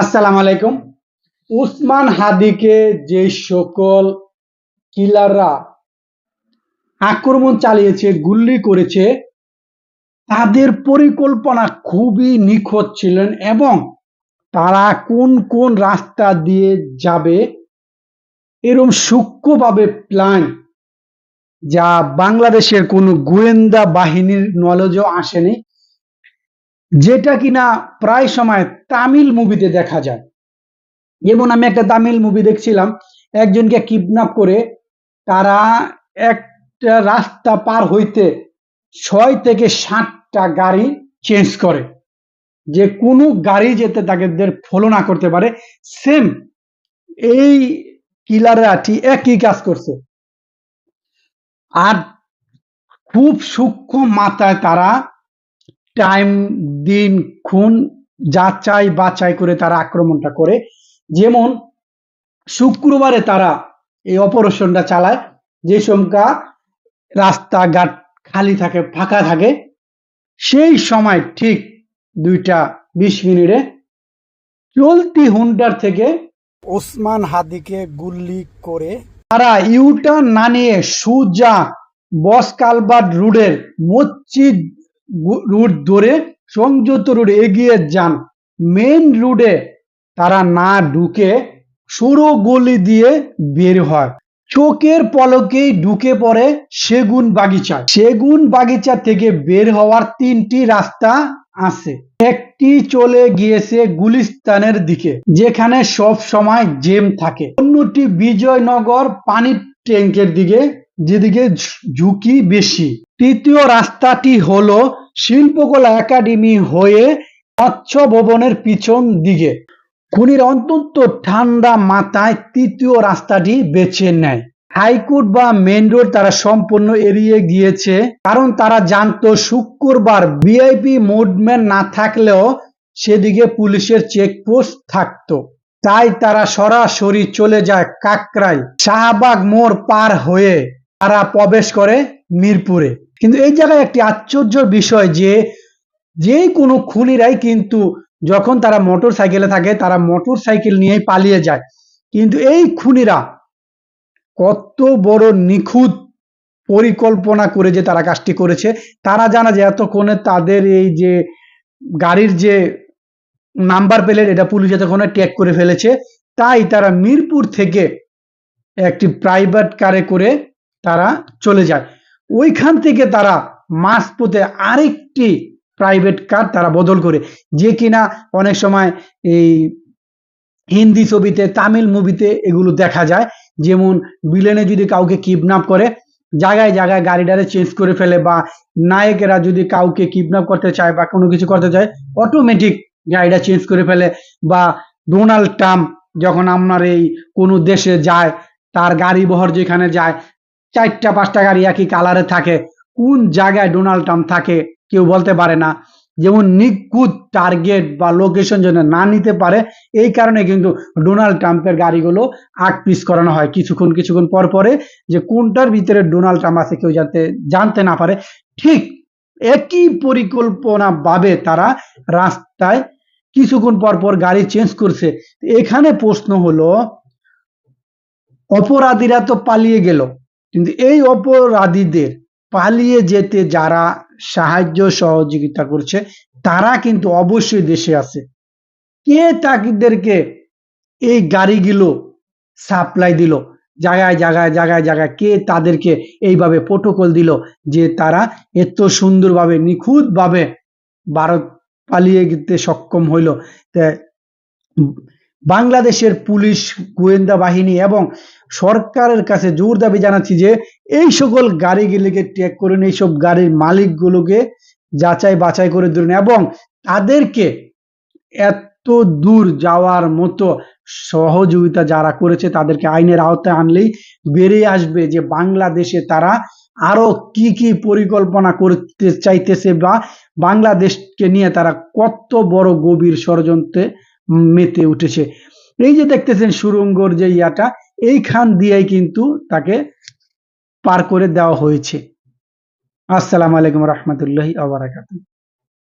আসসালামু আলাইকুম। উসমান হাদিকে যে সকল কিলাররা আক্রমণ চালিয়েছে গুল্লি করেছে, তাদের পরিকল্পনা খুবই নিখোঁজ ছিলেন এবং তারা কোন কোন রাস্তা দিয়ে যাবে, এরম সূক্ষ্মভাবে প্ল্যান যা বাংলাদেশের কোনো গোয়েন্দা বাহিনীর নলেজও আসেনি। যেটা কিনা প্রায় সময় তামিল মুভিতে দেখা যায়। যেমন আমি একটা তামিল মুভি দেখছিলাম, একজনকে কিডন্যাপ করে তারা একটা রাস্তা পার হইতে ছয় থেকে সাতটা গাড়ি চেঞ্জ করে। যে কোনো গাড়ি যেতে তাদের ফলো না করতে পারে। সেম এই কিলাররা ঠিক একই কাজ করছে। আর খুব সূক্ষ্ম মাথায় তারা টাইম, দিন, খুন যাচাই বাছাই করে তারা আক্রমণটা করে। যেমন শুক্রবারে তারা এই অপারেশনটা চালায়, যে সমকা রাস্তাঘাট খালি থাকে, ফাঁকা থাকে, সেই সময় ঠিক দুইটা বিশ মিনিটে চলতি হুন্ডার থেকে ওসমান হাদিকে গুল্লি করে তারা ইউটার্ন না নিয়ে সুজা বস কালবার্ট রুডের মসজিদ রুট ধরে সংযুক্ত রুট এগিয়ে যান। মেন রুডে তারা না ঢুকে সরু গলি দিয়ে বের হয়। চোখের পলকেই ঢুকে পড়ে সেগুন বাগিচা। সেগুন বাগিচা থেকে বের হওয়ার তিনটি রাস্তা আছে। একটি চলে গিয়েছে গুলিস্তানের দিকে, যেখানে সব সময় জেম থাকে। অন্যটি বিজয়নগর পানির ট্যাঙ্কের দিকে, যেদিকে ঝুঁকি বেশি। তৃতীয় রাস্তাটি হলো শিল্পকলা একাডেমি হয়ে মৎস্য ভবনের পিছন দিকে। খুনির অন্তত ঠান্ডা মাথায় তৃতীয় রাস্তাটি বেছে নেয়। হাইকোর্ট বা মেন রোড তারা সম্পূর্ণ এড়িয়ে গিয়েছে, কারণ তারা জানতো শুক্রবার ভিআইপি মুভমেন্ট না থাকলেও সেদিকে পুলিশের চেকপোস্ট থাকতো। তাই তারা সরাসরি চলে যায় কাকরাই শাহবাগ মোড় পার হয়ে। তারা প্রবেশ করে মিরপুরে। কিন্তু এই জায়গায় একটি আশ্চর্য বিষয় যে যে কোনো খুনিরাই কিন্তু যখন তারা মোটর সাইকেলে থাকে, তারা মোটর সাইকেল নিয়েই পালিয়ে যায়। কিন্তু এই খুনিরা কত বড় নিখুঁত পরিকল্পনা করে যে তারা কাজটি করেছে। তারা জানা যে এতক্ষণে তাদের এই যে গাড়ির যে নাম্বার প্লেট, এটা পুলিশ এতক্ষণে ট্যাগ করে ফেলেছে। তাই তারা মিরপুর থেকে একটি প্রাইভেট কারে করে তারা চলে যায়। ওইখান থেকে তারা মাঝপথে আরেকটি প্রাইভেট কার তারা বদল করে। যে কিনা অনেক সময় এই হিন্দি ছবিতে, তামিল মুভিতে এগুলো দেখা যায়। যেমন বিলেনে যদি কাউকে কিডন্যাপ করে, জায়গায় জায়গায় গাড়িটারে চেঞ্জ করে ফেলে বা নায়কেরা যদি কাউকে কিডন্যাপ করতে চায় বা কোনো কিছু করতে চায় অটোমেটিক গাড়িটা চেঞ্জ করে ফেলে বা ডোনাল্ড ট্রাম্প যখন আপনার এই কোনো দেশে যায়, তার গাড়ি বহর যেখানে যায় চারটা, পাঁচটা গাড়ি একই কালারে থাকে। কোন জায়গায় ডোনাল্ড ট্রাম্প থাকে কেউ বলতে পারে না। যেমন নিখুঁত টার্গেট বা লোকেশন যেন না নিতে পারে, এই কারণে কিন্তু ডোনাল্ড ট্রাম্পের গাড়িগুলো আট পিস করানো হয় কিছুক্ষণ কিছুক্ষণ পর পরে। যে কোনটার ভিতরে ডোনাল্ড ট্রাম্প আছে কেউ যাতে জানতে না পারে। ঠিক একই পরিকল্পনা ভাবে তারা রাস্তায় কিছুক্ষণ পর পর গাড়ি চেঞ্জ করছে। এখানে প্রশ্ন হলো, অপরাধীরা তো পালিয়ে গেল। কিন্তু এই অপরাধীদের পালিয়ে যেতে যারা সাহায্য সহযোগিতা করছে, তারা কিন্তু অবশ্যই দেশে আছে। কে তাদেরকে এই গাড়িগুলো সাপ্লাই দিল? জায়গায় জায়গায় জায়গায় জায়গায় কে তাদেরকে এইভাবে প্রোটোকল দিল যে তারা এত সুন্দরভাবে, নিখুঁতভাবে ভারত পালিয়ে যেতে সক্ষম হইল? বাংলাদেশের পুলিশ, গোয়েন্দা বাহিনী এবং সরকারের কাছে জোর দাবি জানাচ্ছি যে এই সকল গাড়িগুলিকে ট্যাগ করুন এইসব গাড়ির মালিকগুলোকে যাচাই বাছাই করে ধরুন এবং তাদেরকে এত দূর যাওয়ার মতো সহযোগিতা যারা করেছে তাদেরকে আইনের আওতায় আনলেই বেরিয়ে আসবে যে বাংলাদেশে তারা আরও কি কি পরিকল্পনা করতে চাইতেছে বা বাংলাদেশকে নিয়ে তারা কত বড় গভীর ষড়যন্ত্রে মেতে উঠেছে। এই যে দেখতেছেন সুরঙ্গর যে ইয়াটা, এইখান দিয়েই কিন্তু তাকে পার করে দেওয়া হয়েছে। আসসালামু আলাইকুম রহমতুল্লাহ আবরাকাত